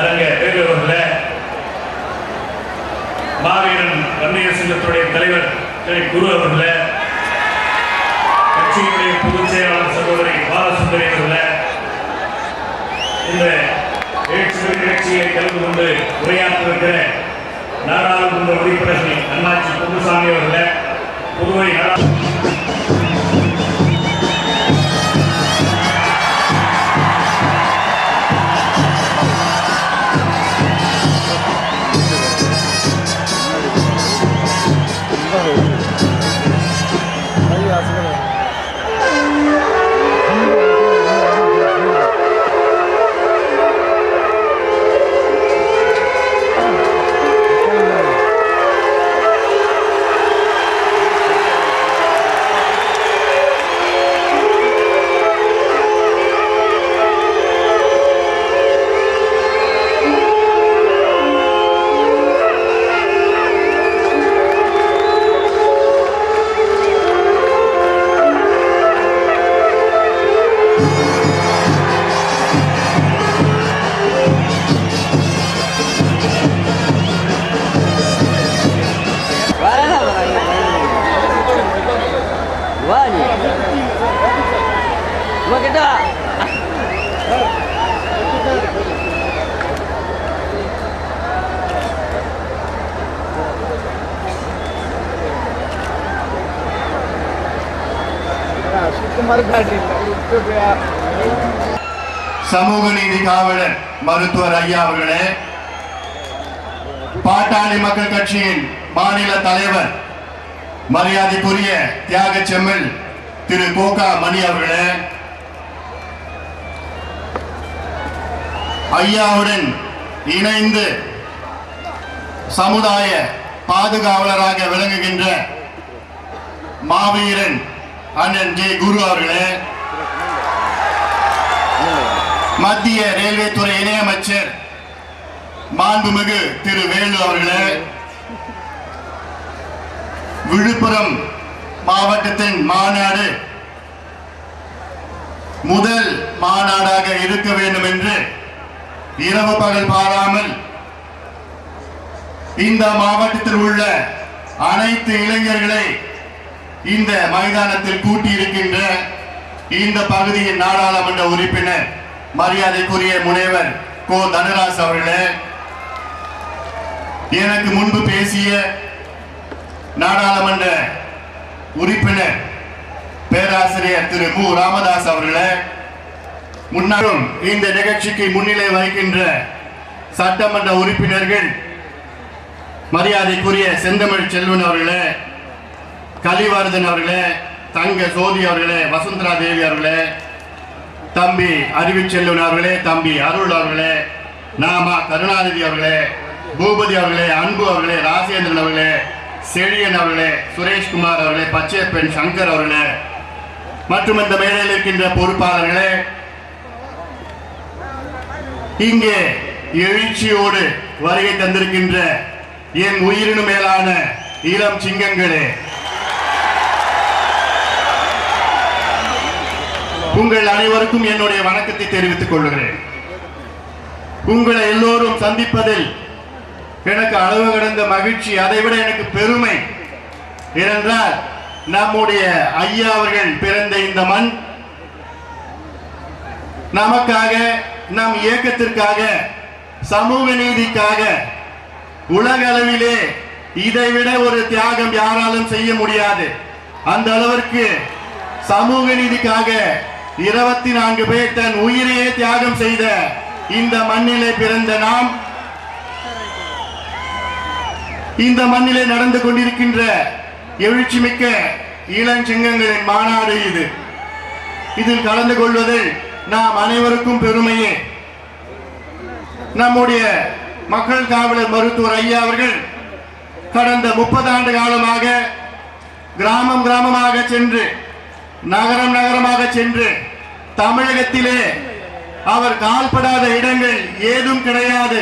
அரங்க வேலு மாவீரன் வன்னியர் சங்கத்துடைய தலைவர் திரு குரு அவர்களே கட்சியினுடைய பொதுச் செயலாளர் சகோதரி பாலசுந்தரி அவர்களே இந்த எழுச்சி நிகழ்ச்சியை கலந்து கொண்டு உரையாற்றிருக்கிற நாடாளுமன்ற உறுப்பினர்கள் அண்ணாச்சி பொன்னுசாமி அவர்களே புதுவை நாடாளுமன்ற சமூக நீதி காவலர் மருத்துவர் ஐயா அவர்களே பாட்டாளி மக்கள் கட்சியின் மாநில தலைவர் மரியாதைக்குரிய தியாக செம்மல் திரு கோகா மணி அவர்களே ஐயாவுடன் இணைந்து சமுதாய பாதுகாவலராக விளங்குகின்ற மாவீரன் அண்ணன் ஜே குரு அவர்களே. மத்திய ரயில்வே துறை இணையமைச்சர் மாண்புமிகு திரு வேலு அவர்களே. விழுப்புரம் மாவட்டத்தின் மாநாடு முதல் மாநாடாக இருக்க வேண்டும் என்று இரவு பகல் பாராமல் இந்த மாவட்டத்தில் உள்ள அனைத்து இளைஞர்களை இந்த மைதானத்தில் கூட்டி இருக்கின்ற இந்த பகுதியின் நாடாளுமன்ற உறுப்பினர் மரியாதைக்குரிய முனைவர் கோ. தனராஜ் அவர்களே எனக்கு முன்பு பேசிய நாடாளுமன்ற உறுப்பினர் பேராசிரியர் திரு மு. ராமதாஸ் அவர்களே முன்னாலும் இந்த நிகழ்ச்சிக்கு முன்னிலை வகிக்கின்ற சட்டமன்ற உறுப்பினர்கள் மரியாதைக்குரிய செந்தமிழ் செல்வன் அவர்களே கலிவர்தன் அவர்களே தங்க சோதி அவர்களே வசுந்தரா தேவி அவர்களே தம்பி அறிவிச்செல்வன் அவர்களே தம்பி அருள் அவர்களே நாமா கருணாநிதி அவர்களே பூபதி அவர்களே அன்பு அவர்களே ராசேந்திரன் அவர்களே செழியன் அவர்களே சுரேஷ்குமார் அவர்களே பச்சையப்பெண் சங்கர் அவர்களே மற்றும் இந்த மேடையில் இருக்கின்ற பொறுப்பாளர்களே இங்கே எழுச்சியோடு வருகை தந்திருக்கின்ற என் உயிரினு மேலான இளம் சிங்கங்களே உங்கள் அனைவருக்கும் என்னுடைய வணக்கத்தை தெரிவித்துக் கொள்கிறேன். உங்களை எல்லோரும் சந்திப்பதில் எனக்கு அளவு கடந்த மகிழ்ச்சி அதைவிட எனக்கு பெருமை ஏனென்றால் நம்முடைய ஐயா அவர்கள் பிறந்த இந்த மண் நமக்காக நம் இயக்கத்திற்காக சமூக நீதிக்காக உலக அளவிலே இதைவிட ஒரு தியாகம் யாராலும் செய்ய முடியாது. அந்த அளவிற்கு சமூக நீதிக்காக இருபத்தி நான்கு பேர் தன் உயிரையே தியாகம் செய்த இந்த மண்ணிலே பிறந்த நாம் இந்த மண்ணிலே நடந்து கொண்டிருக்கின்ற எழுச்சிமிக்க இளஞ்சிங்கங்களின் மாநாடு இது. இதில் கலந்து கொள்வதில் நாம் அனைவருக்கும் பெருமையே. நம்முடைய மக்கள் காவலர் மருத்துவர் ஐயா அவர்கள் கடந்த முப்பது ஆண்டு காலமாக கிராமம் கிராமமாக சென்று நகரம் நகரமாக சென்று தமிழகத்திலே அவர் கால்படாத இடங்கள் ஏதும் கிடையாது.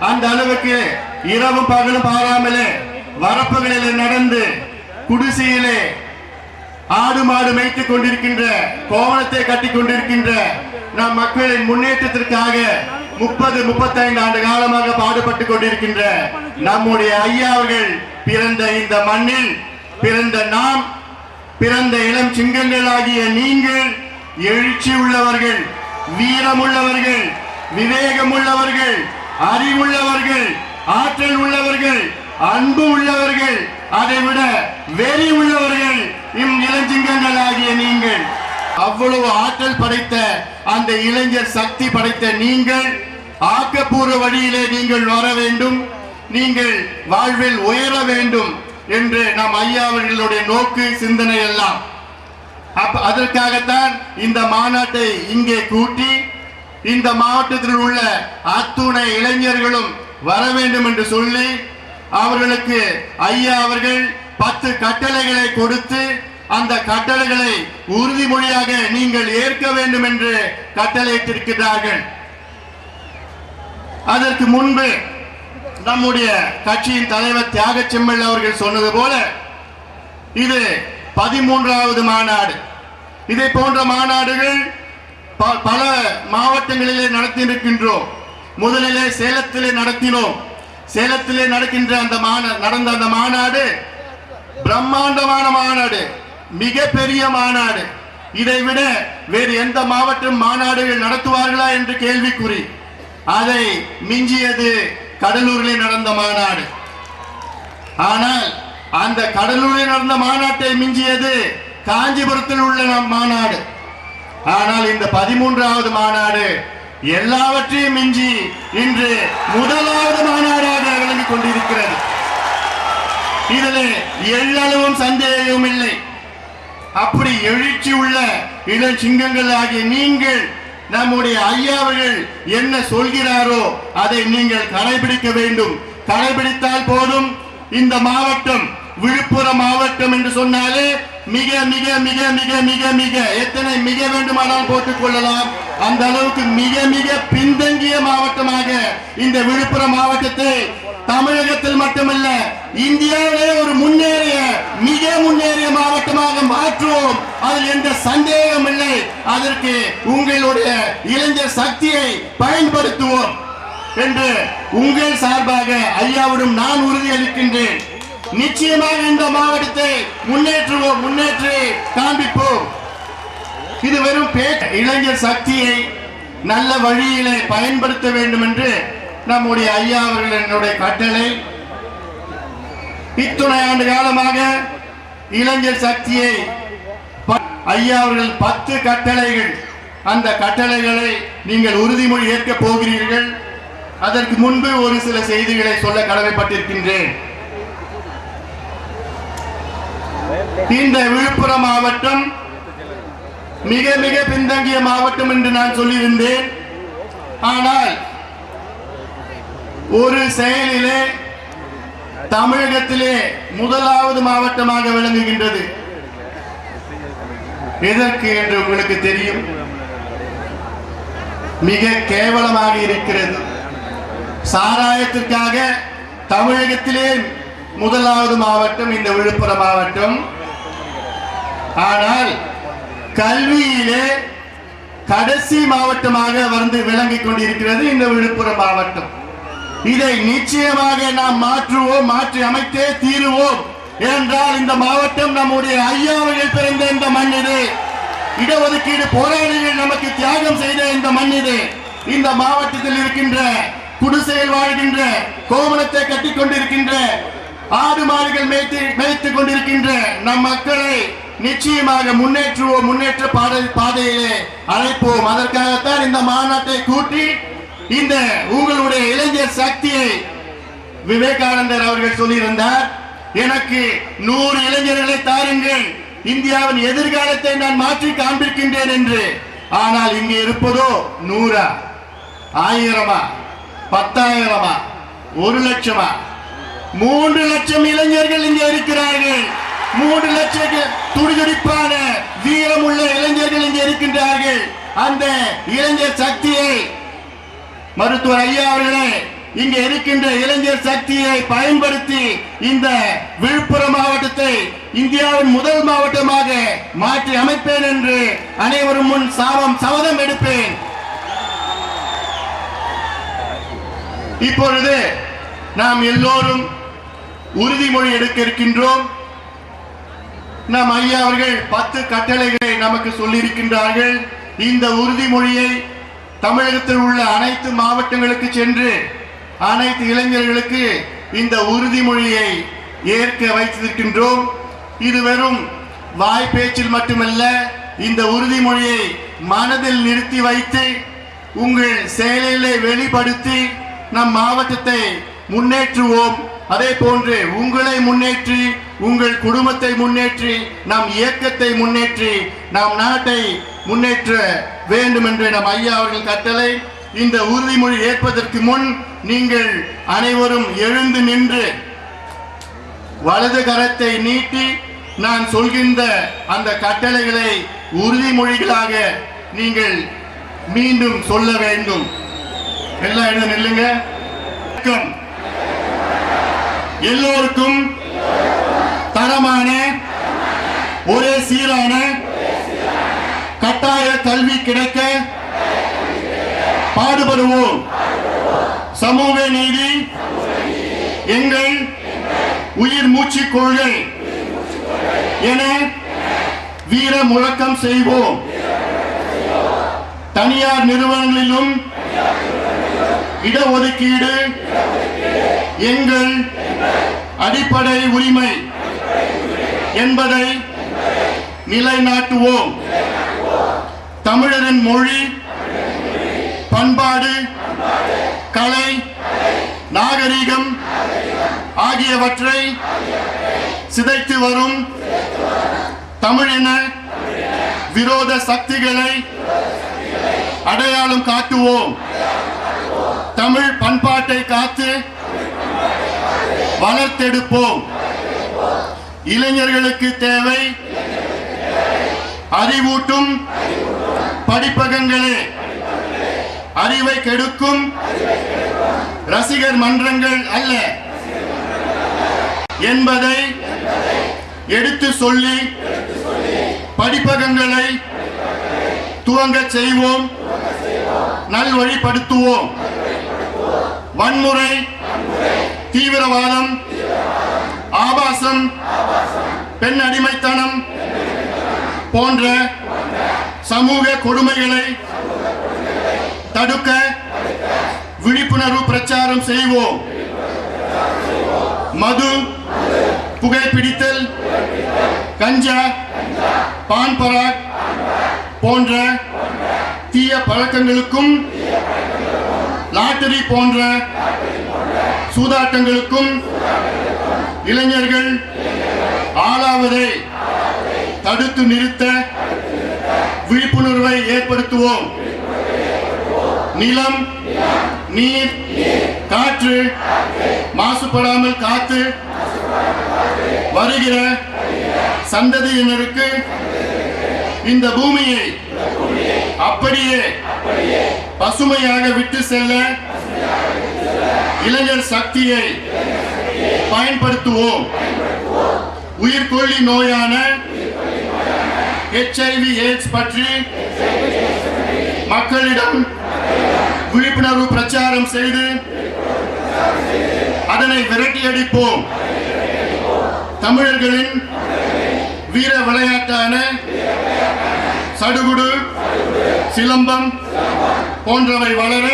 அந்த அளவுக்கு இரவும் பகலும் பாராமலே வரப்புகளிலே நடந்து குடிசையிலே ஆடு மாடு மேய்த்துக் கொண்டிருக்கின்ற கோவணத்தை கட்டி கொண்டிருக்கின்ற நம் மக்களின் முன்னேற்றத்திற்காக முப்பது முப்பத்தைந்து ஆண்டு காலமாக பாடுபட்டு கொண்டிருக்கின்ற நம்முடைய ஐயா அவர்கள் பிறந்த இந்த மண்ணில் பிறந்த நாம் பிறந்த இளம் சிங்கங்களாகிய நீங்கள் எழுச்சி உள்ளவர்கள் வீரமுள்ளவர்கள் விவேகமுள்ளவர்கள் அறிவுள்ளவர்கள் ஆற்றல் உள்ளவர்கள் அன்பு உள்ளவர்கள் அதைவிட வெறி உள்ளவர்கள் இம் இளஞ்சிங்கங்களாகிய நீங்கள். அவ்வளவு ஆற்றல் படைத்த அந்த இளைஞர் சக்தி படைத்த நீங்கள் ஆக்கப்பூர்வ வழியிலே நீங்கள் வர வேண்டும் நீங்கள் வாழ்வில் உயர வேண்டும் என்று நம் ஐயா அவர்களுடைய நோக்கு சிந்தனை எல்லாம் அப்ப அதற்காகத்தான் இந்த மாநாட்டை இங்கே கூட்டி இந்த மாவட்டத்தில் உள்ள அத்துணை இளைஞர்களும் வர வேண்டும் என்று சொல்லி அவர்களுக்கு ஐயா அவர்கள் பத்து கட்டளைகளை கொடுத்து அந்த கட்டளைகளை உறுதிமொழியாக நீங்கள் ஏற்க வேண்டும் என்று கட்டளையிட்டிருக்கிறார்கள். அதற்கு முன்பு நம்முடைய கட்சியின் தலைவர் தியாக செம்மல் அவர்கள் சொன்னது போல இது பதிமூன்றாவது மாநாடு. இதை போன்ற மாநாடுகள் ப- பல மாவட்டங்களிலே நடத்தியிருக்கின்றோம். முதலிலே சேலத்திலே நடத்தினோம். சேலத்திலே நடக்கின்ற அந்த நடந்த அந்த மாநாடு பிரம்மாண்டமான மாநாடு மிகப்பெரிய மாநாடு. இதை விட வேறு எந்த மாவட்டம் மாநாடுகள் நடத்துவார்களா என்று கேள்விக்குறி. அதை மிஞ்சியது கடலூரிலே நடந்த மாநாடு. ஆனால் அந்த கடலூரில் நடந்த மாநாட்டை மிஞ்சியது காஞ்சிபுரத்தில் உள்ள நம் மாநாடு. ஆனால் இந்த பதிமூன்றாவது மாநாடு எல்லாவற்றையும் மிஞ்சி இன்று முதலாவது மாநாடாக விளங்கிக் கொண்டிருக்கிறது. இதில் எள்ளளவும் சந்தேகமும் இல்லை. அப்படி எழுச்சி உள்ள இளம் சிங்கங்கள் ஆகிய நீங்கள் நம்முடைய ஐயாவர்கள் என்ன சொல்கிறாரோ அதை நீங்கள் கடைபிடிக்க வேண்டும். கடைபிடித்தால் போதும் இந்த மாவட்டம் விழுப்புரம் மாவட்டம் என்று சொன்னாலே மிக மிக மிக மிக மிக மிக எத்தனை மிக வேண்டுமானால் போட்டுக் கொள்ளலாம். அந்த அளவுக்கு மிக மிக பின்தங்கிய மாவட்டமாக இந்த விழுப்புரம் மாவட்டத்தை தமிழகத்தில் மட்டுமல்ல இந்தியாவிலே ஒரு முன்னேறிய மிக முன்னேறிய மாவட்டமாக மாற்றுவோம். அதில் எந்த சந்தேகம் இல்லை. அதற்கு உங்களுடைய இளைஞர் சக்தியை பயன்படுத்துவோம் என்று உங்கள் சார்பாக ஐயாவிடம் நான் உறுதியளிக்கின்றேன் நிச்சயமாக இந்த மாவட்டத்தை முன்னேற்றுவோம் முன்னேற்றி காண்பிப்போம். இது வெறும் இளைஞர் சக்தியை நல்ல வழியிலே பயன்படுத்த வேண்டும் என்று நம்முடைய ஐயா அவர்கள் என்னுடைய கட்டளை. இத்துணை ஆண்டு காலமாக இளைஞர் சக்தியை ஐயா அவர்கள் பத்து கட்டளைகள். அந்த கட்டளைகளை நீங்கள் உறுதிமொழி ஏற்க போகிறீர்கள். அதற்கு முன்பு ஒரு சில செய்திகளை சொல்ல கடமைப்பட்டிருக்கின்றேன். இந்த விழுப்புரம் மாவட்டம் மிக மிக பின்தங்கிய மாவட்டம் என்று நான் சொல்லியிருந்தேன். ஆனால் ஒரு செயலிலே தமிழகத்திலே முதலாவது மாவட்டமாக விளங்குகின்றது. எதற்கு என்று உங்களுக்கு தெரியும். மிக கேவலமாக இருக்கிறது. சாராயத்திற்காக தமிழகத்திலே முதலாவது மாவட்டம் இந்த விழுப்புரம் மாவட்டம். ஆனால் கல்வியிலே கடைசி மாவட்டமாக வந்து விளங்கிக் கொண்டிருக்கிறது இந்த விழுப்புரம் மாவட்டம். இதை நிச்சயமாக நாம் மாற்றுவோம் மாற்றி அமைத்தே தீருவோம் ஏனென்றால் இந்த மாவட்டம் நம்முடைய ஐயாவர்கள் பிறந்த இந்த மண் இது இடஒதுக்கீடு போராளிகள் நமக்கு தியாகம் செய்த இந்த மண் இது இந்த மாவட்டத்தில் இருக்கின்ற குடிசையில் வாழ்கின்ற கோமணத்தை கட்டிக் கொண்டிருக்கின்ற ஆடு மாடுகள் மேய்த்து மேய்த்துக் கொண்டிருக்கின்ற நம் மக்களை நிச்சயமாக முன்னேற்றுவோம் முன்னேற்ற பாதை பாதையிலே அழைப்போம். அதற்காகத்தான் இந்த மாநாட்டை கூட்டி இந்த உங்களுடைய இளைஞர் சக்தியை விவேகானந்தர் அவர்கள் சொல்லியிருந்தார். எனக்கு நூறு இளைஞர்களை தாருங்கள். இந்தியாவின் எதிர்காலத்தை நான் மாற்றி காண்பிக்கின்றேன் என்று. ஆனால் இங்கே இருப்பதோ நூறா? ஆயிரமா? பத்தாயிரமா? ஒரு லட்சமா? மூன்று லட்சம் இளைஞர்கள் இங்கே இருக்கிறார்கள். மூன்று லட்சம் துடிதுடிப்பான வீரமுள்ள இளைஞர்கள் இங்கே இருக்கின்றார்கள். அந்த இளைஞர் சக்தியை மருத்துவர் ஐயா அவர்களே இங்க இருக்கின்ற இளைஞர் சக்தியை பயன்படுத்தி இந்த விழுப்புரம் மாவட்டத்தை இந்தியாவின் முதல் மாவட்டமாக மாற்றி அமைப்பேன் என்று அனைவரும் முன் சாபம் சபதம் எடுப்பேன். இப்பொழுது நாம் எல்லோரும் உறுதிமொழி எடுக்க இருக்கின்றோம். நம் ஐயா அவர்கள் பத்து கட்டளைகளை நமக்கு சொல்லியிருக்கின்றார்கள். இந்த உறுதிமொழியை தமிழகத்தில் உள்ள அனைத்து மாவட்டங்களுக்கு சென்று அனைத்து இளைஞர்களுக்கு இந்த உறுதிமொழியை ஏற்க வைத்திருக்கின்றோம். இது வெறும் வாய் பேச்சில் மட்டுமல்ல இந்த உறுதிமொழியை மனதில் நிறுத்தி வைத்து உங்கள் செயலிலே வெளிப்படுத்தி நம் மாவட்டத்தை முன்னேற்றுவோம். அதே போன்று உங்களை முன்னேற்றி உங்கள் குடும்பத்தை முன்னேற்றி நம் இயக்கத்தை முன்னேற்றி நம் நாட்டை முன்னேற்ற வேண்டும் என்று நம் ஐயா அவர்கள் கட்டளை. இந்த உறுதிமொழி ஏற்பதற்கு முன் நீங்கள் அனைவரும் எழுந்து நின்று வலது கரத்தை நீட்டி நான் சொல்கின்ற அந்த கட்டளைகளை உறுதிமொழிகளாக நீங்கள் மீண்டும் சொல்ல வேண்டும். எல்லாம் எழுந்து நில்லுங்க. வணக்கம். எல்லோருக்கும் தரமான ஒரே சீரான கட்டாய கல்வி கிடைக்க பாடுபடுவோம். சமூக நீதி எங்கள் உயிர் மூச்சு கொள்கை என வீர முழக்கம் செய்வோம். தனியார் நிறுவனங்களிலும் இடஒதுக்கீடு எங்கள் அடிப்படை உரிமை என்பதை நிலைநாட்டுவோம். தமிழரின் மொழி பண்பாடு கலை நாகரிகம் ஆகியவற்றை சிதைத்து வரும் தமிழின விரோத சக்திகளை அடையாளம் காட்டுவோம். தமிழ் பண்பாட்டை காத்து வளர்த்தெடுப்போம். இளைஞர்களுக்கு தேவை அறிவூட்டும் படிப்பகங்களே. அறிவை கெடுக்கும் ரசிகர் மன்றங்கள் அல்ல. என்பதை எடுத்து சொல்லி படிப்பகங்களை துவங்க செய்வோம். நல்வழிப்படுத்துவோம். வன்முறை தீவிரவாதம் ஆபாசம் பெண் அடிமைத்தனம் போன்ற சமூக கொடுமைகளை தடுக்க விழிப்புணர்வு பிரச்சாரம் செய்வோம். மது புகைப்பிடித்தல் கஞ்சா பான் பராக் போன்ற தீய பழக்கங்களுக்கும் லாட்டரி போன்ற சூதாட்டங்களுக்கும் இளைஞர்கள் ஆளாவதை தடுத்து நிறுத்த விழிப்புணர்வை ஏற்படுத்துவோம். நிலம் நீர் காற்று மாசுபடாமல் காத்து வருகிற சந்ததியினருக்கு இந்த பூமியை அப்படியே பசுமையாக விட்டு செல்ல இளைஞர் சக்தியை பயன்படுத்துவோம். உயிர்கொல்லி நோயான ஹெச்ஐவி எய்ட்ஸ் பற்றி மக்களிடம் விழிப்புணர்வு பிரச்சாரம் செய்து அதனை விரட்டியடிப்போம். தமிழர்களின் வீர விளையாட்டான சடுகுடு சிலம்பம் போன்றவை வளர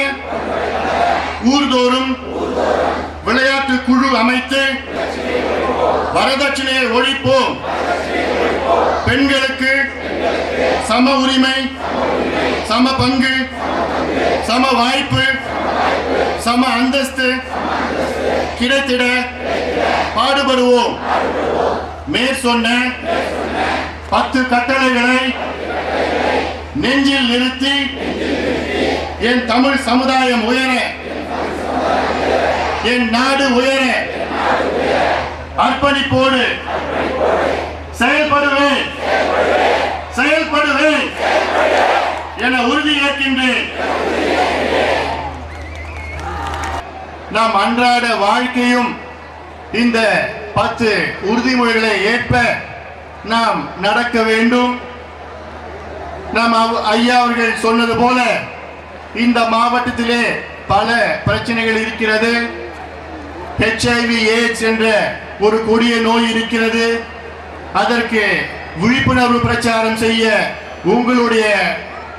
ஊர்தோறும் விளையாட்டு குழு அமைத்து வரதட்சணையை ஒழிப்போம். பெண்களுக்கு சம உரிமை சம பங்கு சம வாய்ப்பு சம அந்தஸ்து கிடைத்திட பாடுபடுவோம். மேற் சொன்ன பத்து கட்டளைகளை நெஞ்சில் நிறுத்தி என் தமிழ் சமுதாயம் உயர என் நாடு உயர அர்ப்பணிப்போடு செயல்படுவேன். செயல்படுவேன். என உறுதி ஏற்கின்றேன். நாம் அன்றாட வாழ்க்கையும் இந்த பத்து உறுதிமொழிகளை ஏற்ப நாம் நடக்க வேண்டும். நாம் ஐயா அவர்கள் சொன்னது போல இந்த மாவட்டத்திலே பல பிரச்சனைகள் இருக்கிறது. ஹெச்ஐவி ஏட்ஸ் என்ற ஒரு கொடிய நோய் இருக்கிறது. அதற்கு விழிப்புணர்வு பிரச்சாரம் செய்ய உங்களுடைய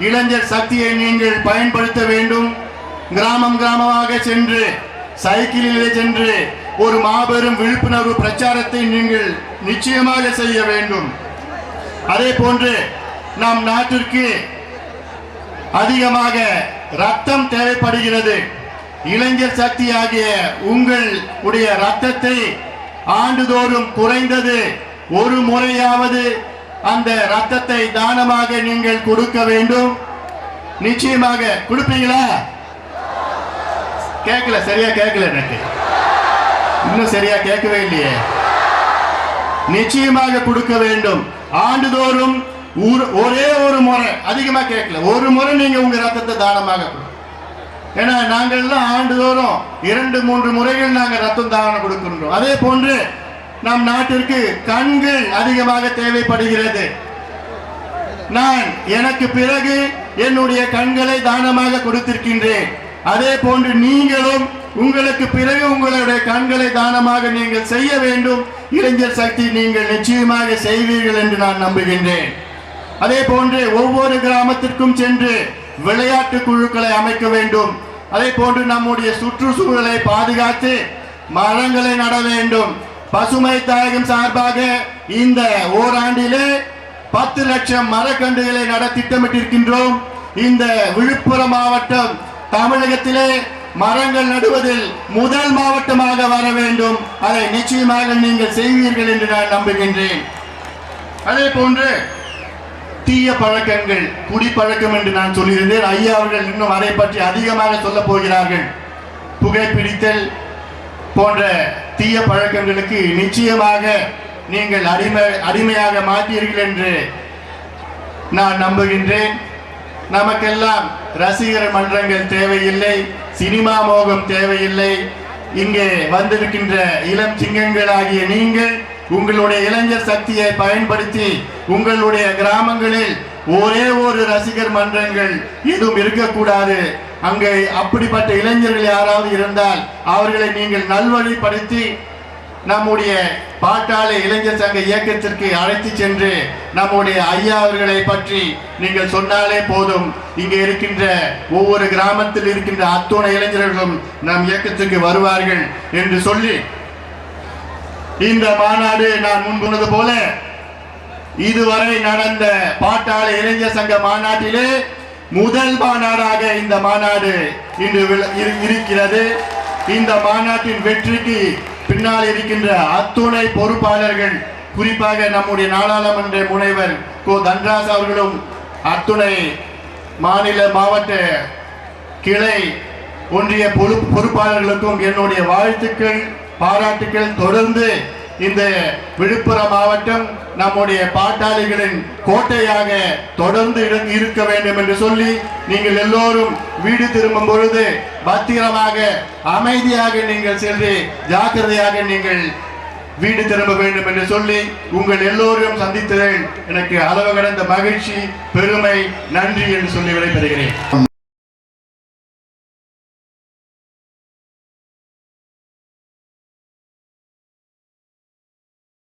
இளைஞர் சக்தியை நீங்கள் பயன்படுத்த வேண்டும். கிராமம் கிராமமாக சென்று சைக்கிளிலே சென்று ஒரு மாபெரும் விழிப்புணர்வு பிரச்சாரத்தை நீங்கள் நிச்சயமாக செய்ய வேண்டும். அதே போன்று நம் நாட்டிற்கு அதிகமாக ரத்தம் தேவைப்படுகிறது. இளைஞர் சக்தி ஆகிய உங்கள் உடைய ரத்தத்தை ஆண்டுதோறும் குறைந்தது ஒரு முறையாவது அந்த ரத்தத்தை தானமாக நீங்கள் கொடுக்க வேண்டும். நிச்சயமாக கொடுப்பீங்களா கேட்கல சரியா கேட்கல எனக்கு. இன்னும் சரியா கேட்கவே இல்லையே. நிச்சயமாக கொடுக்க வேண்டும். ஆண்டுதோறும் ஒரு- ஒரே ஒரு முறை அதிகமா கேட்கல ஒரு முறை நீங்க உங்க ரத்தத்தை தானமாக கொடுங்க. ஏன்னா நாங்கள்லாம் ஆண்டுதோறும் இரண்டு மூன்று முறைகள் நாங்கள் ரத்தம் தானம் கொடுக்கின்றோம். அதே போன்று நம் நாட்டிற்கு கண்கள் அதிகமாக தேவைப்படுகிறது. நான் எனக்கு பிறகு என்னுடைய கண்களை தானமாக கொடுத்திருக்கின்றேன். அதே போன்று நீங்களும் உங்களுக்கு பிறகு உங்களுடைய கண்களை தானமாக நீங்கள் செய்ய வேண்டும். இளைஞர் சக்தி நீங்கள் நிச்சயமாக செய்வீர்கள் என்று நான் நம்புகின்றேன். அதே போன்று ஒவ்வொரு கிராமத்திற்கும் சென்று விளையாட்டு குழுக்களை அமைக்க வேண்டும். அதே போன்று நம்முடைய சுற்றுச்சூழலை பாதுகாத்து மரங்களை நட வேண்டும். பசுமை தாயகம் சார்பாக இந்த ஓராண்டிலே பத்து லட்சம் மரக்கன்றுகளை நட திட்டமிட்டிருக்கின்றோம். இந்த விழுப்புரம் மாவட்டம் தமிழகத்திலே மரங்கள் நடுவதில் முதல் மாவட்டமாக வர வேண்டும். அதை நிச்சயமாக நீங்கள் செய்வீர்கள் என்று நான் நம்புகின்றேன். அதே போன்று தீய பழக்கங்கள் குடிப்பழக்கம் என்று நான் சொல்லியிருந்தேன். ஐயா அவர்கள் இன்னும் அதை பற்றி அதிகமாக சொல்ல போகிறார்கள். புகைப்பிடித்தல் போன்ற தீய பழக்கங்களுக்கு நிச்சயமாக நீங்கள் அடிமை அடிமையாக மாட்டீர்கள் என்று நான் நம்புகின்றேன். நமக்கெல்லாம் ரசிகர் மன்றங்கள் தேவையில்லை சினிமா மோகம் தேவையில்லை. இங்கே வந்திருக்கின்ற இளம் சிங்கங்களாகிய நீங்கள் உங்களுடைய இளைஞர் சக்தியை பயன்படுத்தி உங்களுடைய கிராமங்களில் ஒரே ஒரு ரசிகர் மன்றங்கள் எதுவும் இருக்கக்கூடாது. அங்கே அப்படிப்பட்ட இளைஞர்கள் யாராவது இருந்தால் அவர்களை நீங்கள் நல்வழிப்படுத்தி நம்முடைய பாட்டாளி இளைஞர் சங்க இயக்கத்திற்கு அழைத்து சென்று நம்முடைய ஐயா அவர்களை பற்றி நீங்கள் சொன்னாலே போதும். இங்கே இருக்கின்ற ஒவ்வொரு கிராமத்தில் இருக்கின்ற அத்துணை இளைஞர்களும் நம் இயக்கத்திற்கு வருவார்கள் என்று சொல்லி இந்த மாநாடு நான் முன்புனது போல இதுவரை நடந்த பாட்டாளி இளைஞர் சங்க மாநாட்டிலே முதல் மாநாடாக இந்த மாநாடு இன்று விள- இரு- இருக்கிறது. இந்த மாநாட்டின் வெற்றிக்கு பின்னால் இருக்கின்ற அத்துணை பொறுப்பாளர்கள் குறிப்பாக நம்முடைய நாடாளுமன்ற முனைவர் கோ. தன்ராஜ் அவர்களும் அத்துணை மாநில மாவட்ட கிளை ஒன்றிய பொறுப்பாளர்களுக்கும் என்னுடைய வாழ்த்துக்கள். பாராட்டுக்கள் தொடர்ந்து இந்த விழுப்புரம் மாவட்டம் நம்முடைய பாட்டாளிகளின் கோட்டையாக தொடர்ந்து இருக்க வேண்டும் என்று சொல்லி நீங்கள் எல்லோரும் வீடு திரும்பும் பொழுது பத்திரமாக அமைதியாக நீங்கள் சென்று ஜாக்கிரதையாக நீங்கள் வீடு திரும்ப வேண்டும் என்று சொல்லி உங்கள் எல்லோரையும் சந்தித்ததில் எனக்கு அளவு கடந்த மகிழ்ச்சி பெருமை நன்றி என்று சொல்லி விடைபெறுகிறேன்.